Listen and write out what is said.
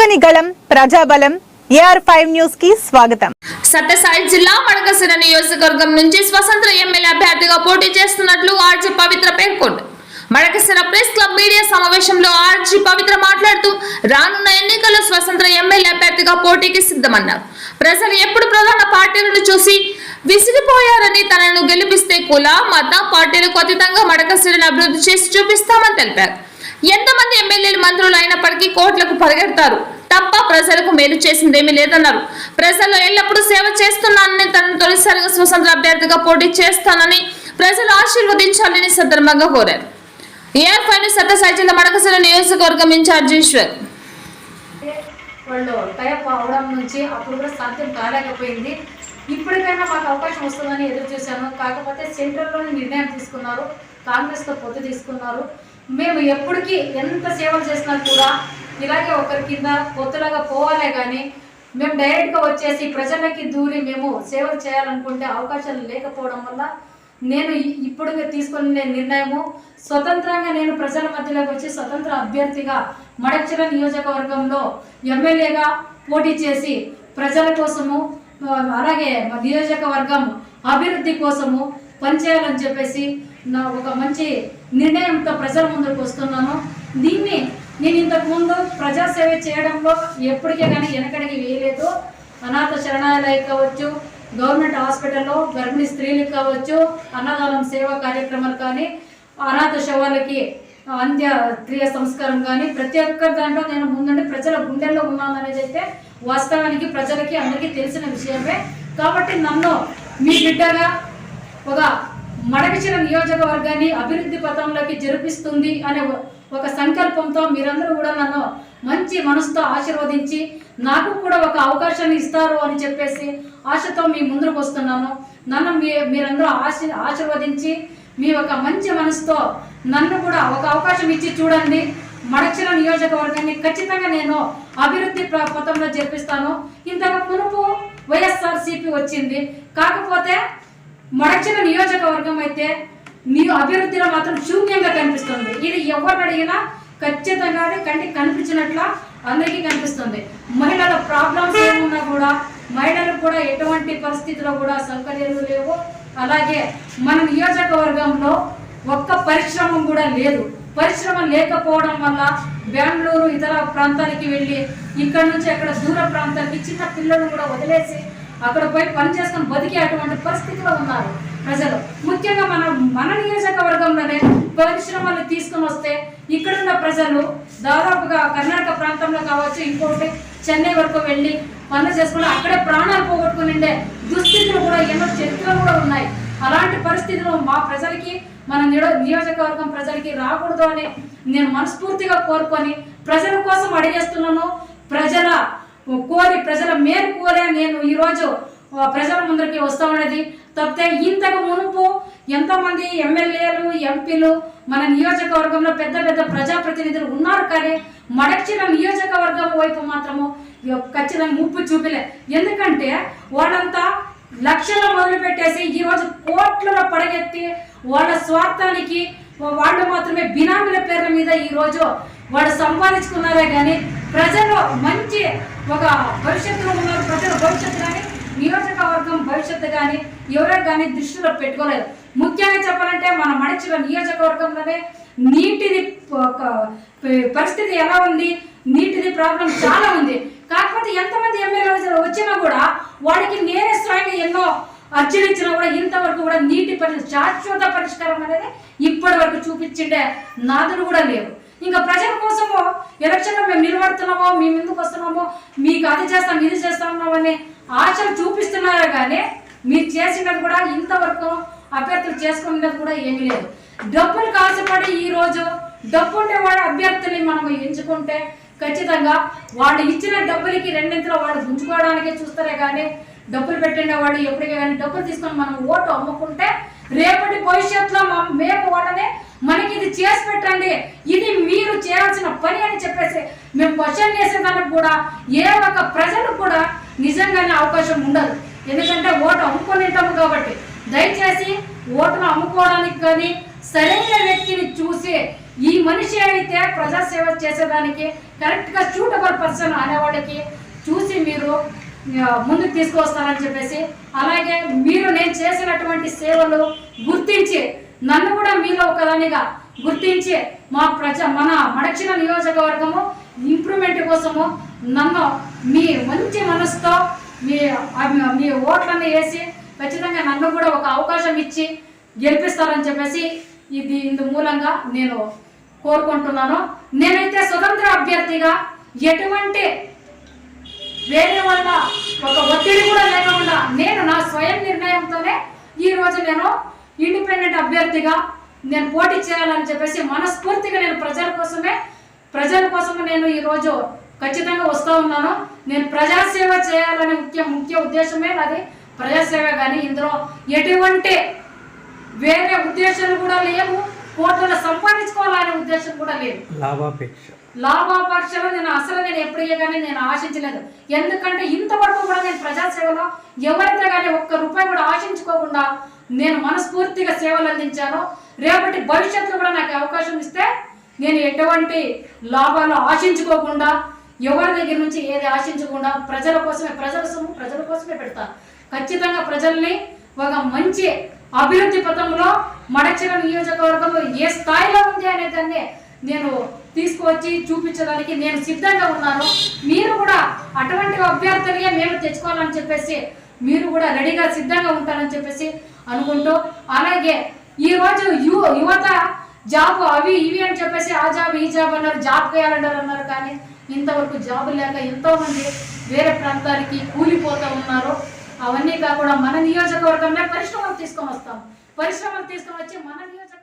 చెరగని గళం ప్రజాబలం AR five న్యూస్కి స్వాగతం. సత్యసాయి జిల్లా మడకసిర నియోజకవర్గం నుంచి స్వతంత్ర ఎమ్మెల్యే అభ్యర్థిగా పోటీ చేస్తున్నట్లు ఆర్జీ పవిత్ర పేర్కొంది. మడకసిర ప్రెస్ క్లబ్ మీడియా సమావేశంలో ఆర్జీ పవిత్ర మాట్లాడుతూ రానున్న ఎన్నికల్లో స్వతంత్ర ఎమ్మెల్యే అభ్యర్థిగా పోటీకి సిద్ధమన్నారు. ప్రజలు ఎప్పుడు ప్రధాన పార్టీలను చూసి విసిగిపోయారని తనను గెలిపిస్తే కుల మత పార్టీలకు అతీతంగా మడకసిరను అభివృద్ధి చేసి చూపిస్తామని తెలిపారు. ఎంతమంది ఎమ్మెల్యేలు మంత్రులు అయినప్పటికీ కోట్లకు పరిగెడతారు. తప్ప ప్రజలకు మేలు చేసిందేమీ లేదన్నారు. ప్రజలు ఎల్లప్పుడూ సేవ చేస్తున్నానని తనను తొలిసారిగా స్వతంత్ర అభ్యర్థిగా పోటీ చేస్తానని ప్రజలు ఆశీర్వదించాలని సందర్భంగా కోరారు. ఏఆర్ ఫైవ్ సత్యసాయి జిల్లా నియోజకవర్గం ఇన్ఛార్జ్ ఈశ్వర్. వాళ్ళు టైప్ అవడం నుంచి అప్పుడు కూడా సాధ్యం కాలేకపోయింది ఇప్పటికైనా మాకు అవకాశం వస్తుందని ఎదురు చూశాను. కాకపోతే సెంట్రల్లోనే నిర్ణయం తీసుకున్నారు. కాంగ్రెస్తో పొత్తు తీసుకున్నారు. మేము ఎప్పటికీ ఎంత సేవలు చేసినా కూడా ఇలాగే ఒకరి కింద కొత్తలాగా పోవాలే కానీ మేము డైరెక్ట్గా వచ్చేసి ప్రజలకి దూరి మేము సేవలు చేయాలనుకుంటే అవకాశాలు లేకపోవడం వల్ల నేను ఇప్పుడు తీసుకునే నిర్ణయము స్వతంత్రంగా నేను ప్రజల మధ్యలోకి వచ్చి స్వతంత్ర అభ్యర్థిగా మడక్చిర నియోజకవర్గంలో ఎమ్మెల్యేగా పోటీ చేసి ప్రజల కోసము అలాగే మా నియోజకవర్గం అభివృద్ధి కోసము పనిచేయాలని చెప్పేసి నా ఒక మంచి నిర్ణయంతో ప్రజల ముందుకు వస్తున్నాను. దీన్ని నేను ఇంతకుముందు ప్రజాసేవ చేయడంలో ఎప్పటికే కానీ వెనకడికి వేయలేదు. అనాథ శరణాలయం కావచ్చు గవర్నమెంట్ హాస్పిటల్లో గర్భిణీ స్త్రీలకు కావచ్చు అన్నదానం సేవా కార్యక్రమాలు కానీ అనాథ శవాలకి అంత్యక్రియ సంస్కారం కానీ ప్రతి ఒక్క దాంట్లో నేను ముందుండి ప్రజల గుండెల్లో ఉన్నాననేది అయితే వాస్తవానికి ప్రజలకి అందరికీ తెలిసిన విషయమే. కాబట్టి నన్ను మీ బిడ్డగా ఒక మడకచిన నియోజకవర్గాన్ని అభివృద్ధి పథంలోకి జరిపిస్తుంది అనే ఒక- సంకల్పంతో మీరందరూ కూడా నన్ను మంచి మనసుతో ఆశీర్వదించి నాకు కూడా ఒక అవకాశాన్ని ఇస్తారు అని చెప్పేసి ఆశతో మీ ముందుకు వస్తున్నాను. నన్ను మీ మీరందరూ ఆశీ ఆశీర్వదించి మీ ఒక మంచి మనసుతో నన్ను కూడా ఒక అవకాశం ఇచ్చి చూడండి. మడచిన నియోజకవర్గాన్ని ఖచ్చితంగా నేను అభివృద్ధి పథంలో జరిపిస్తాను. ఇంతకు మునుపు వైఎస్ఆర్సీపీ వచ్చింది. కాకపోతే మొరచిన నియోజకవర్గం అయితే నీ అభివృద్ధిలో మాత్రం శూన్యంగా కనిపిస్తుంది. ఇది ఎవరిని అడిగినా ఖచ్చితంగా అది కంటికి కనిపించినట్ల అందరికీ కనిపిస్తుంది. మహిళల ప్రాబ్లమ్స్ ఏమున్నా కూడా మహిళలకు కూడా ఎటువంటి పరిస్థితిలో కూడా సౌకర్యాలు లేవు. అలాగే మన నియోజకవర్గంలో ఒక్క పరిశ్రమ కూడా లేదు. పరిశ్రమ లేకపోవడం వల్ల బెంగళూరు ఇతర ప్రాంతానికి వెళ్ళి ఇక్కడ నుంచి అక్కడ దూర ప్రాంతానికి చిన్న పిల్లలు కూడా వదిలేసి అక్కడ పోయి పని చేసుకొని బతికే అటువంటి పరిస్థితిలో ఉన్నారు ప్రజలు. ముఖ్యంగా మన మన నియోజకవర్గంలోనే పరిశ్రమలు తీసుకొని వస్తే ఇక్కడున్న ప్రజలు దాదాపుగా కర్ణాటక ప్రాంతంలో కావచ్చు ఇంకోటి చెన్నై వరకు వెళ్ళి పనులు చేసుకుని అక్కడే ప్రాణాలు పోగొట్టుకుని ఉండే దుస్థితులు కూడా ఎన్నో చరిత్రలు కూడా ఉన్నాయి. అలాంటి పరిస్థితులు మా ప్రజలకి మన నియోజకవర్గం ప్రజలకి రాకూడదు అని నేను మనస్ఫూర్తిగా కోరుకొని ప్రజల కోసం అడిగేస్తున్నాను. ప్రజల కోరి ప్రజల మేలు కోరే ఈరోజు ప్రజల ముందరికి వస్తామనేది. తప్పితే ఇంతకు మునుపు ఎంతోమంది ఎమ్మెల్యేలు ఎంపీలు మన నియోజకవర్గంలో పెద్ద పెద్ద ప్రజాప్రతినిధులు ఉన్నారు కానీ మడచిన నియోజకవర్గం వైపు మాత్రము ఖచ్చితంగా ముప్పు చూపిలే. ఎందుకంటే వాళ్ళంతా లక్షలు మొదలుపెట్టేసి ఈరోజు ఈ రోజు కోట్లలో పడగెత్తి వాళ్ళ స్వార్థానికి వాళ్ళు మాత్రమే బినామీల పేర్ల మీద ఈ రోజు వాళ్ళు సంపాదించుకున్నారే కానీ ప్రజలు మంచి ఒక భవిష్యత్తులో ఉన్నారు ప్రజల భవిష్యత్తు కానీ నియోజకవర్గం భవిష్యత్తు కానీ ఎవరికి కానీ దృష్టిలో పెట్టుకోలేదు. ముఖ్యంగా చెప్పాలంటే మన మడిచిన నియోజకవర్గంలోనే నీటిది ఒక పరిస్థితి ఎలా ఉంది నీటిది ప్రాబ్లం చాలా ఉంది. కాకపోతే ఎంతమంది ఎమ్మెల్యేలు వచ్చినా కూడా వాడికి నేనే స్వయంగా ఎన్నో అర్జీలు ఇచ్చినా కూడా ఇంతవరకు కూడా నీటి పరి శాశ్వత పరిష్కారం అనేది ఇప్పటి వరకు చూపించిండే నాదులు కూడా లేవు ఇంకా ప్రజల కోసము ఎలక్షన్లో మేము నిలబడుతున్నామో మేము ఎందుకు వస్తున్నామో మీకు అది చేస్తాం ఇది చేస్తా అనే ఆశలు చూపిస్తున్నారే కానీ మీరు చేసినది కూడా ఇంతవరకు అభ్యర్థులు చేసుకున్నది కూడా ఏమీ లేదు. డబ్బులు కాసుపడి ఈ రోజు డబ్బు ఉంటే వాడు అభ్యర్థుల్ని మనం ఎంచుకుంటే ఖచ్చితంగా వాళ్ళు ఇచ్చిన డబ్బులకి రెండింతలో వాళ్ళు గుంజుకోవడానికే చూస్తారే కానీ డబ్బులు పెట్టిన వాళ్ళు ఎప్పటికే కానీ డబ్బులు తీసుకొని మనం ఓటు అమ్ముకుంటే రేపటి భవిష్యత్తులో మేము చేయండి ఇది మీరు చేయాల్సిన పని అని చెప్పేసి మేము క్వశ్చన్ చేసేదానికి కూడా ఏ ఒక్క ప్రజలు కూడా నిజంగానే అవకాశం ఉండదు. ఎందుకంటే ఓటు అమ్ముకొని ఉంటాము కాబట్టి. దయచేసి ఓటును అమ్ముకోవడానికి కానీ సరైన వ్యక్తిని చూసి ఈ మనిషి అయితే ప్రజాసేవ చేసేదానికి కరెక్ట్గా సూటబుల్ పర్సన్ అనేవాడికి చూసి మీరు ముందుకు తీసుకొస్తారని చెప్పేసి అలాగే మీరు నేను చేసినటువంటి సేవలు గుర్తించి నన్ను కూడా మీలో ఒకదానిగా గుర్తించి మా ప్రజ మన మడక్షిణ నియోజకవర్గము ఇంప్రూవ్మెంట్ కోసము నన్ను మీ మంచి మనసుతో మీ మీ ఓట్లను వేసి ఖచ్చితంగా నన్ను కూడా ఒక అవకాశం ఇచ్చి గెలిపిస్తారని చెప్పేసి ఇది ఇందు మూలంగా నేను కోరుకుంటున్నాను. నేనైతే స్వతంత్ర అభ్యర్థిగా ఎటువంటి వేరే వాళ్ళ ఒక ఒత్తిడి కూడా లేకుండా నేను నా స్వయం నిర్ణయంతోనే ఈ రోజు నేను ఇండిపెండెంట్ అభ్యర్థిగా నేను పోటీ చేయాలని చెప్పేసి మనస్ఫూర్తిగా నేను ప్రజల కోసమే ప్రజల కోసమే నేను ఈరోజు ఖచ్చితంగా వస్తూ ఉన్నాను. నేను ప్రజాసేవ చేయాలనే ముఖ్య ముఖ్య ఉద్దేశమే నాది. ప్రజాసేవ కానీ ఇందులో ఎటువంటి వేరే ఉద్దేశాలు కూడా లేవు. కోట్లను సంపాదించుకోవాలనే ఉద్దేశం కూడా లేదు. లాభాపేక్ష. లాభాపేక్షలో నేను అసలు నేను ఎప్పుడు కానీ నేను ఆశించలేదు. ఎందుకంటే ఇంతవరకు కూడా నేను ప్రజాసేవలో ఎవరైతే కానీ ఒక్క రూపాయి కూడా ఆశించుకోకుండా నేను మనస్ఫూర్తిగా సేవలు అందించాను రేపటి భవిష్యత్తులో కూడా నాకు అవకాశం ఇస్తే నేను ఎటువంటి లాభాలు ఆశించుకోకుండా ఎవరి దగ్గర నుంచి ఏది ఆశించకుండా ప్రజల కోసమే ప్రజల సొమ్ము ప్రజల కోసమే పెడతాను ఖచ్చితంగా ప్రజల్ని ఒక మంచి అభివృద్ధి పథంలో మడచిన నియోజకవర్గం ఏ స్థాయిలో ఉంది అనే దాన్ని నేను తీసుకువచ్చి చూపించడానికి నేను సిద్ధంగా ఉన్నాను. మీరు కూడా అటువంటి అభ్యర్థులుగా మేము తెచ్చుకోవాలని చెప్పేసి మీరు కూడా రెడీగా సిద్ధంగా ఉంటారని చెప్పేసి అనుకుంటూ అలాగే ఈ రోజు యు యువత జాబ్ అవి ఇవి అని చెప్పేసి ఆ జాబ్ ఈ జాబ్ అన్నారు జాబ్ క్యాలెండర్ అన్నారు కానీ ఇంతవరకు జాబ్ లేక ఎంతోమంది వేరే ప్రాంతానికి కూలిపోతూ ఉన్నారు. అవన్నీ కాకుండా మన నియోజకవర్గంలో పరిశ్రమలు తీసుకొని వస్తాం. పరిశ్రమలు తీసుకొని వచ్చి మన నియోజక